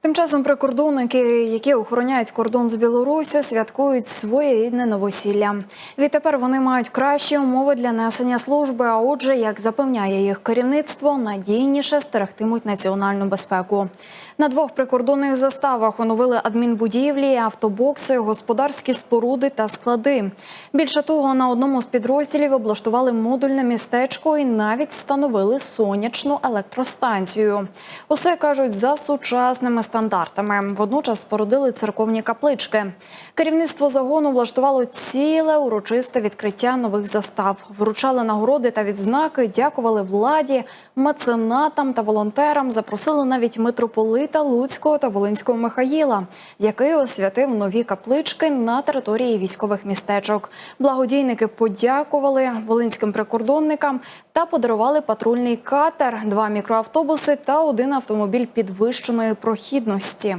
Тим часом прикордонники, які охороняють кордон з Білоруссю, святкують своєрідне новосілля. Відтепер вони мають кращі умови для несення служби. А отже, як запевняє їх керівництво, надійніше стерегтимуть національну безпеку. На двох прикордонних заставах оновили адмінбудівлі, автобокси, господарські споруди та склади. Більше того, на одному з підрозділів облаштували модульне містечко і навіть встановили сонячну електростанцію. Усе кажуть за сучасними стандартами. Водночас спорудили церковні каплички. Керівництво загону влаштувало ціле урочисте відкриття нових застав. Вручали нагороди та відзнаки, дякували владі, меценатам та волонтерам. Запросили навіть митрополита Луцького та Волинського Михаїла, який освятив нові каплички на території військових містечок. Благодійники подякували волинським прикордонникам та подарували патрульний катер, два мікроавтобуси та один автомобіль підвищеної прохідності необхідності.